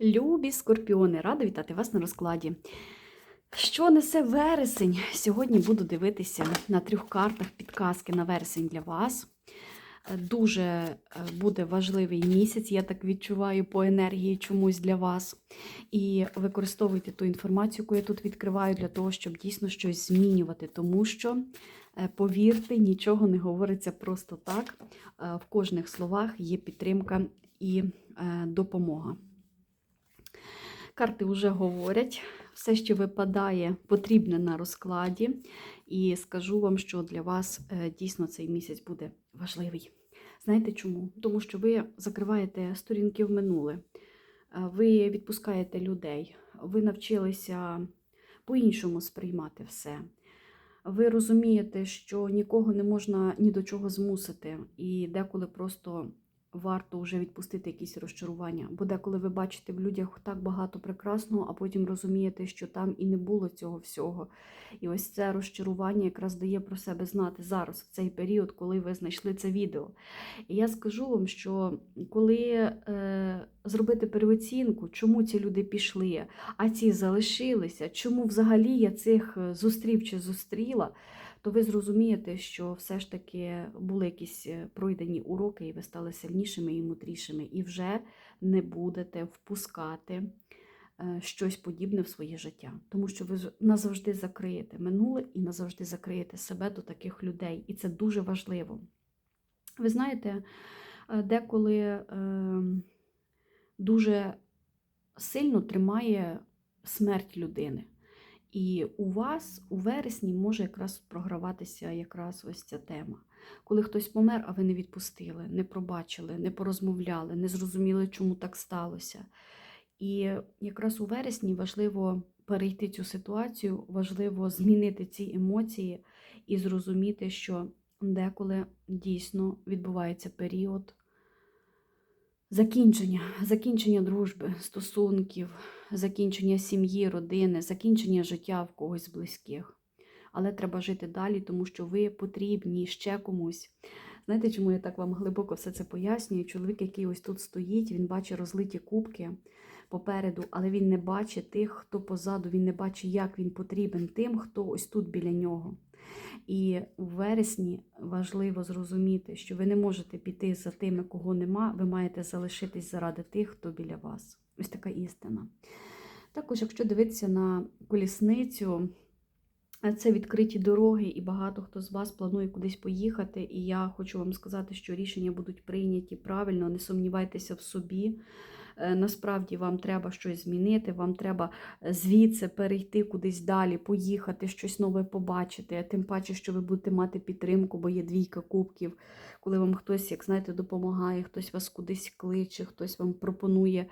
Любі скорпіони, рада вітати вас на розкладі. Що несе вересень? Сьогодні буду дивитися на трьох картах підказки на вересень для вас. Дуже е, буде важливий місяць, я так відчуваю по енергії чомусь для вас. І використовуйте ту інформацію, яку я тут відкриваю, для того, щоб дійсно щось змінювати. Тому що, е, повірте, нічого не говориться просто так. Е, В кожних словах є підтримка і допомога. Карти вже говорять, все, що випадає, потрібне на розкладі. І скажу вам, що для вас е, дійсно цей місяць буде важливий. Знаєте чому? Тому що ви закриваєте сторінки в минуле, е, ви відпускаєте людей, ви навчилися по-іншому сприймати все. Ви розумієте, що нікого не можна ні до чого змусити, і деколи просто варто вже відпустити якісь розчарування. Бо деколи ви бачите в людях так багато прекрасного, а потім розумієте, що там і не було цього всього. І ось це розчарування якраз дає про себе знати зараз, в цей період, коли ви знайшли це відео. І я скажу вам, що коли е, зробити переоцінку, чому ці люди пішли, а ці залишилися, чому взагалі я цих е, зустрів чи зустріла, то ви зрозумієте, що все ж таки були якісь е, пройдені уроки, і ви стали сильнішими і мудрішими, і вже не будете впускати е, щось подібне в своє життя. Тому що ви назавжди закриєте минуле і назавжди закриєте себе до таких людей. І це дуже важливо. Ви знаєте, е, деколи дуже сильно тримає смерть людини. І у вас у вересні може якраз програватися якраз ось ця тема. Коли хтось помер, а ви не відпустили, не пробачили, не порозмовляли, не зрозуміли, чому так сталося. І якраз у вересні важливо перейти цю ситуацію, важливо змінити ці емоції і зрозуміти, що деколи дійсно відбувається період закінчення, закінчення дружби, стосунків, закінчення сім'ї, родини, закінчення життя в когось близьких. Але треба жити далі, тому що ви потрібні ще комусь. Знаєте, чому я так вам глибоко все це пояснюю? Чоловік, який ось тут стоїть, він бачить розлиті кубки попереду, але він не бачить тих, хто позаду, він не бачить, як він потрібен тим, хто ось тут біля нього. І в вересні важливо зрозуміти, що ви не можете піти за тими, кого нема, ви маєте залишитись заради тих, хто біля вас. Ось така істина. Також, якщо дивитися на колісницю, це відкриті дороги, і багато хто з вас планує кудись поїхати. І я хочу вам сказати, що рішення будуть прийняті правильно, не сумнівайтеся в собі. Е, Насправді вам треба щось змінити, вам треба звідси перейти кудись далі, поїхати, щось нове побачити. Тим паче, що ви будете мати підтримку, бо є двійка кубків, коли вам хтось, як знаєте, допомагає, хтось вас кудись кличе, хтось вам пропонує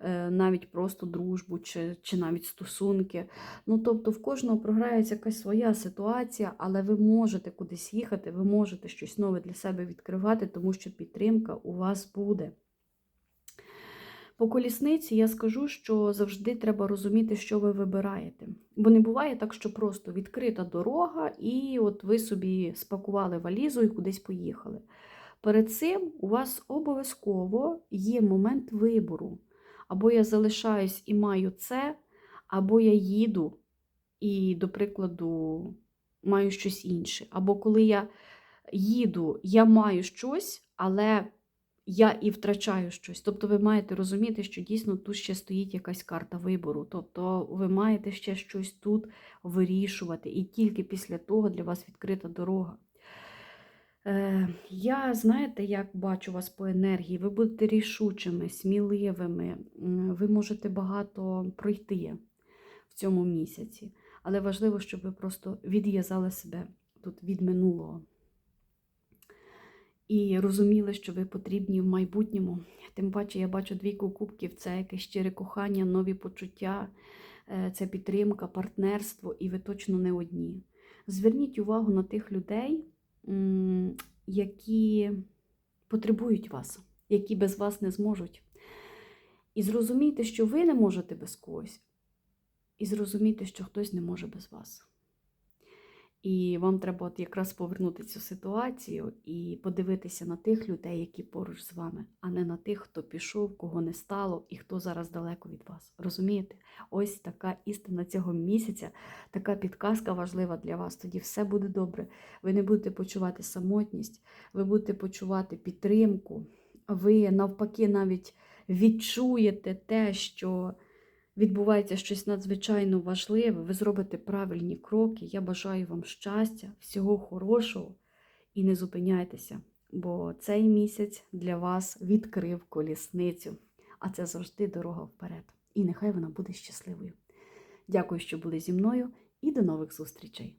е, навіть просто дружбу чи, чи навіть стосунки. Ну, тобто, в кожного програється якась своя ситуація, але ви можете кудись їхати, ви можете щось нове для себе відкривати, тому що підтримка у вас буде. По колісниці я скажу, що завжди треба розуміти, що ви вибираєте. Бо не буває так, що просто відкрита дорога, і от ви собі спакували валізу і кудись поїхали. Перед цим у вас обов'язково є момент вибору. Або я залишаюсь і маю це, або я їду і, до прикладу, маю щось інше. Або коли я їду, я маю щось, але я і втрачаю щось. Тобто ви маєте розуміти, що дійсно тут ще стоїть якась карта вибору. Тобто ви маєте ще щось тут вирішувати, і тільки після того для вас відкрита дорога. Е, Я, знаєте, як бачу вас по енергії, ви будете рішучими, сміливими, ви можете багато пройти в цьому місяці. Але важливо, щоб ви просто відв'язали себе тут від минулого і розуміли, що ви потрібні в майбутньому. Тим паче, я бачу двійку кубків це якесь щире кохання, нові почуття, е, це підтримка, партнерство, і ви точно не одні. Зверніть увагу на тих людей, які потребують вас, які без вас не зможуть. І зрозумійте, що ви не можете без когось, і зрозумійте, що хтось не може без вас. І вам треба от якраз повернути цю ситуацію і подивитися на тих людей, які поруч з вами, а не на тих, хто пішов, кого не стало і хто зараз далеко від вас. Розумієте? Ось така істина цього місяця, така підказка важлива для вас. Тоді все буде добре. Ви не будете почувати самотність, ви будете почувати підтримку. Ви навпаки навіть відчуєте те, що відбувається щось надзвичайно важливе, ви зробите правильні кроки. Я бажаю вам щастя, всього хорошого і не зупиняйтеся, бо цей місяць для вас відкрив колісницю, а це завжди дорога вперед. І нехай вона буде щасливою. Дякую, що були зі мною, і до нових зустрічей!